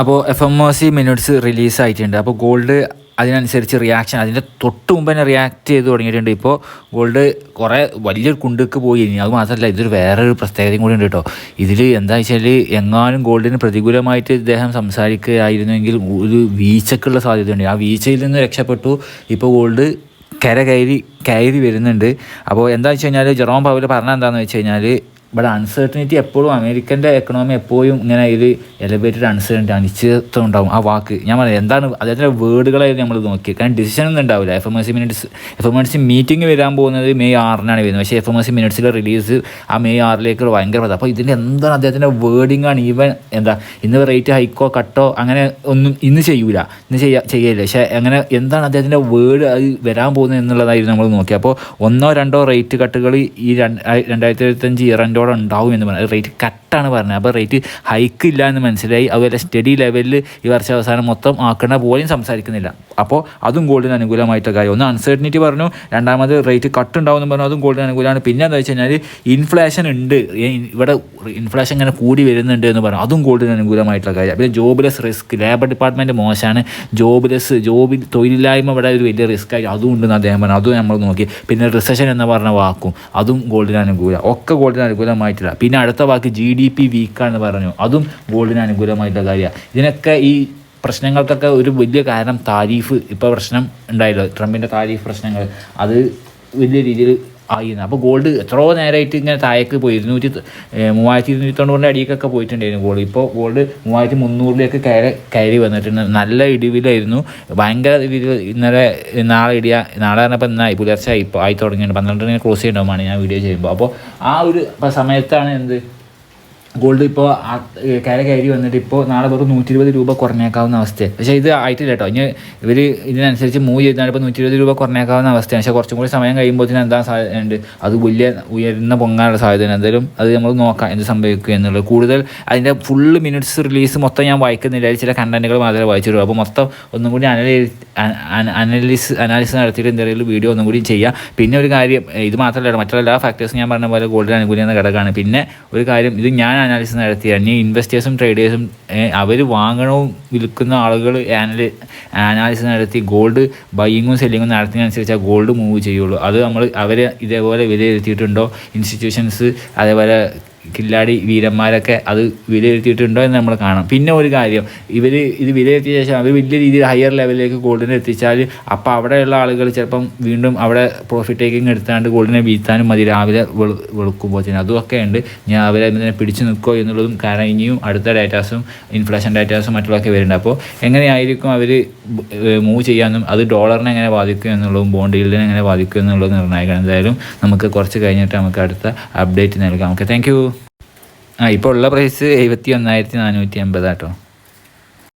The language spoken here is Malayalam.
അപ്പോൾ F M O C minutes റിലീസായിട്ടുണ്ട്. അപ്പോൾ ഗോൾഡ് അതിനനുസരിച്ച് റിയാക്ഷൻ അതിന്റെ തൊട്ട് മുമ്പ് തന്നെ റിയാക്ട് ചെയ്ത് തുടങ്ങിയിട്ടുണ്ട്. ഇപ്പോൾ ഗോൾഡ് കുറേ വലിയൊരു കുണ്ടുക്ക് പോയി ഇനി. അത് മാത്രമല്ല ഇതൊരു വേറൊരു പ്രത്യേകതയും കൂടി ഉണ്ട് കേട്ടോ. ഇതിൽ എന്താ വെച്ചാൽ എങ്ങാനും ഗോൾഡിന് പ്രതികൂലമായിട്ട് ഇദ്ദേഹം സംസാരിക്കുകയായിരുന്നെങ്കിൽ ഒരു വീഴ്ചക്കുള്ള സാധ്യതയുണ്ട്. ആ വീഴ്ചയിൽ നിന്ന് രക്ഷപ്പെട്ടു. ഇപ്പോൾ ഗോൾഡ് കര കയറി കയറി വരുന്നുണ്ട്. അപ്പോൾ എന്താ വെച്ച് കഴിഞ്ഞാൽ ജെറോം പവൽ പറഞ്ഞ എന്താണെന്ന് വെച്ച് കഴിഞ്ഞാൽ ഇവിടെ അൺസർട്ടനിറ്റി എപ്പോഴും അമേരിക്കന്റെ എക്കണോമി എപ്പോഴും ഇങ്ങനെ ഇത് എലവേറ്റഡ് അൺസർട്ടനിറ്റി അനിശ്ചിതത്വം ഉണ്ടാവും. ആ വാക്ക് ഞാൻ പറയാം. എന്താണ് അദ്ദേഹത്തിന്റെ വേർഡുകളായിരുന്നു നമ്മൾ നോക്കി കാരണം ഡിസിഷൻ ഒന്നും ഉണ്ടാവില്ല. F M S C minutes F M S C meeting വരാൻ പോകുന്നത് മെയ് ആറിനാണ് വരുന്നത്. പക്ഷേ എഫ് എം എസ് സി മിനിറ്റ്സിലെ റിലീസ് ആ മെയ് ആറിലേക്ക് ഭയങ്കര പ്രധാനം. അപ്പോൾ ഇതിന്റെ എന്താണ് അദ്ദേഹത്തിന്റെ വേർഡിംഗ് ആണ്? ഈവൻ എന്താ ഇന്ന് റേറ്റ് ഹൈക്കോ കട്ടോ അങ്ങനെ ഒന്നും ഇന്ന് ചെയ്യൂല. ഇന്ന് ചെയ്യാ ചെയ്യില്ല പക്ഷേ അങ്ങനെ എന്താണ് അദ്ദേഹത്തിന്റെ വേർഡ് അത് വരാൻ പോകുന്നത് എന്നുള്ളതായിരുന്നു നമ്മൾ നോക്കി അപ്പോൾ ഒന്നോ രണ്ടോ റേറ്റ് കട്ടുകൾ ഈ രണ്ട് രണ്ടായിരത്തി ഇരുപത്തഞ്ച് ഇയറിന്റെ അവിടെ ഉണ്ടാവും എന്ന് പറഞ്ഞു. റേറ്റ് കട്ടാണ് പറഞ്ഞത്. അപ്പോൾ റേറ്റ് ഹൈക്ക് ഇല്ല എന്ന് മനസ്സിലായി. അതുപോലെ സ്റ്റഡി ലെവലിൽ ഈ വർഷ അവസാനം മൊത്തം ആക്കണ പോലെയും സംസാരിക്കുന്നില്ല. അപ്പോൾ അതും ഗോൾഡിന് അനുകൂലമായിട്ട് കാര്യം. ഒന്ന് അൺസർട്ടനിറ്റി പറഞ്ഞു. രണ്ടാമത് റേറ്റ് കട്ട് ഉണ്ടാവും എന്ന് പറഞ്ഞു. അതും ഗോൾഡിന് അനുകൂലമാണ്. പിന്നെ എന്താ വെച്ച് കഴിഞ്ഞാൽ ഇൻഫ്ലേഷൻ ഉണ്ട്. ഇവിടെ ഇൻഫ്ലേഷൻ ഇങ്ങനെ കൂടി വരുന്നുണ്ട് എന്ന് പറഞ്ഞു. അതും ഗോൾഡിന് അനുകൂലമായിട്ടുള്ള കാര്യം. പിന്നെ ജോബ്ലെസ് റിസ്ക് ലേബർ ഡിപ്പാർട്ട്മെന്റ് മോശമാണ്. ജോബ്ലെസ് ജോബിൽ തൊഴിലില്ലായ്മ ഇവിടെ ഒരു വലിയ റിസ്ക് ആയി. അതും ഉണ്ടെന്ന് അദ്ദേഹം പറഞ്ഞു. അതും നമ്മൾ നോക്കി. പിന്നെ റിസഷൻ എന്ന് പറഞ്ഞ വാക്കും. അതും ഗോൾഡിന് അനുകൂലം. ഒക്കെ ഗോൾഡിന് അനുകൂലമായിട്ടില്ല. പിന്നെ അടുത്ത വാക്ക് ജി ഡി പി വീക്കാണെന്ന് പറഞ്ഞു. അതും ഗോൾഡിന് അനുകൂലമായിട്ടുള്ള കാര്യമാണ് ഇതിനൊക്കെ ഈ പ്രശ്നങ്ങൾക്കൊക്കെ ഒരു വലിയ കാരണം താരീഫ് ഇപ്പോൾ പ്രശ്നം ഉണ്ടായില്ല. ട്രംപിന്റെ താരീഫ് പ്രശ്നങ്ങൾ. അത് വലിയ രീതിയിൽ ആയിരുന്നു അപ്പോൾ ഗോൾഡ് എത്രയോ നേരമായിട്ട് ഇങ്ങനെ താഴേക്ക് പോയി. ഇരുന്നൂറ്റി മൂവായിരത്തി ഇരുന്നൂറ്റി തൊണ്ണൂറിന്റെ അടിയിലൊക്കെ പോയിട്ടുണ്ടായിരുന്നു ഗോൾഡ് ഇപ്പോൾ ഗോൾഡ് മൂവായിരത്തി മുന്നൂറിലേക്ക് കയറി കയറി വന്നിട്ടുണ്ട്. നല്ല ഇടിവിലായിരുന്നു. ഭയങ്കര രീതിയിൽ ഇന്നലെ നാളെ ഇടിയ നാളെ പറഞ്ഞപ്പോൾ ഇന്നായി. പുലർച്ചെ ഇപ്പോൾ ആയി തുടങ്ങിയിട്ടുണ്ട്. പന്ത്രണ്ടിന് ക്രോസ് ചെയ്യണ്ടാവുമാണ് ഞാൻ വീഡിയോ ചെയ്യുമ്പോൾ അപ്പോൾ ആ ഒരു സമയത്താണ് എന്ത് ഗോൾഡ് ഇപ്പോൾ കയറി കയറി വന്നിട്ട് ഇപ്പോൾ നാളെ വെറും നൂറ്റി ഇരുപത് രൂപ കുറഞ്ഞേക്കാവുന്ന അവസ്ഥയാണ് പക്ഷേ ഇത് ആയിട്ടില്ല കേട്ടോ ഇനി ഇവർ ഇതിനനുസരിച്ച് മൂവ് ചെയ്താണ് ഇപ്പോൾ നൂറ്റി ഇരുപത് രൂപ കുറഞ്ഞേക്കാവുന്ന അവസ്ഥയാണ് പക്ഷേ കുറച്ചും കൂടി സമയം കഴിയുമ്പോൾ എന്താ സാധ്യത ഉണ്ട് അത് വലിയ ഉയർന്ന പൊങ്ങാനുള്ള സാധ്യത എന്തായാലും അത് നമ്മൾ നോക്കാം എന്ത് സംഭവിക്കുക എന്നുള്ളത്. കൂടുതൽ അതിന്റെ ഫുള്ള് മിനിറ്റ്സ് റിലീസ് മൊത്തം ഞാൻ വായിക്കുന്നില്ല. ചില കണ്ടന്റുകൾ മാത്രമേ വായിച്ചിട്ടുള്ളൂ അപ്പോൾ മൊത്തം ഒന്നും കൂടി അനലൈ അനലിസ് അനാലിസിസ് നടത്തിയിട്ട് എന്തെങ്കിലും വീഡിയോ ഒന്നും കൂടി ചെയ്യാം. പിന്നെ ഒരു കാര്യം ഇത് മാത്രമല്ല മറ്റുള്ള എല്ലാ ഫാക്ടേഴ്സും ഞാൻ പറഞ്ഞ പോലെ ഗോൾഡിന് അനുകൂലിയെന്ന ഘടകമാണ്. പിന്നെ ഒരു കാര്യം ഇത് ഞാൻ അനാലിസിസ് നടത്തിയ ഇനി ഇൻവെസ്റ്റേഴ്സും ട്രേഡേഴ്സും അവർ വാങ്ങണവും വിൽക്കുന്ന ആളുകൾ ആനലി അനാലിസിസ് നടത്തി ഗോൾഡ് ബൈയിങ്ങും സെല്ലിങ്ങും നടത്തിയതിനനുസരിച്ച് ആ ഗോൾഡ് മൂവ് ചെയ്യുള്ളൂ. അത് നമ്മൾ അവർ ഇതേപോലെ വിലയിരുത്തിയിട്ടുണ്ടോ? ഇൻസ്റ്റിറ്റ്യൂഷൻസ് അതേപോലെ കില്ലാടി വീരന്മാരൊക്കെ അത് വിലയിരുത്തിയിട്ടുണ്ടോ എന്ന് നമ്മൾ കാണാം. പിന്നെ ഒരു കാര്യം ഇവർ ഇത് വിലയിരുത്തിയ ശേഷം അത് വലിയ രീതിയിൽ ഹയർ ലെവലിലേക്ക് ഗോൾഡിനെ എത്തിച്ചാൽ അപ്പോൾ അവിടെയുള്ള ആളുകൾ ചിലപ്പം വീണ്ടും അവിടെ പ്രോഫിറ്റ് ടേക്കിംഗ് എടുത്താണ്ട് ഗോൾഡിനെ വീഴ്ത്താനും മതി. രാവിലെ വെളു തന്നെ. അതുമൊക്കെ ഉണ്ട്. ഞാൻ അവരെ ഇതിനെ പിടിച്ചു നിൽക്കുമോ എന്നുള്ളതും കാരണം ഇനിയും അടുത്ത ഡാറ്റാസും ഇൻഫ്ലേഷൻ ഡാറ്റാസും മറ്റുള്ളതൊക്കെ വരുന്നുണ്ട്. അപ്പോൾ എങ്ങനെയായിരിക്കും അവർ മൂവ് ചെയ്യാനും അത് ഡോളറിനെ എങ്ങനെ ബാധിക്കും എന്നുള്ളതും ബോണ്ട് ഈൽഡിനെ എങ്ങനെ ബാധിക്കും എന്നുള്ളത് നിർണായകമാണ് എന്തായാലും നമുക്ക് കുറച്ച് കഴിഞ്ഞിട്ട് നമുക്ക് അടുത്ത അപ്ഡേറ്റ് നൽകാം. ഓക്കെ താങ്ക് ആ ഇപ്പോൾ ഉള്ള പ്രൈസ് എഴുപത്തി ഒന്നായിരത്തി നാനൂറ്റി അമ്പതാട്ടോ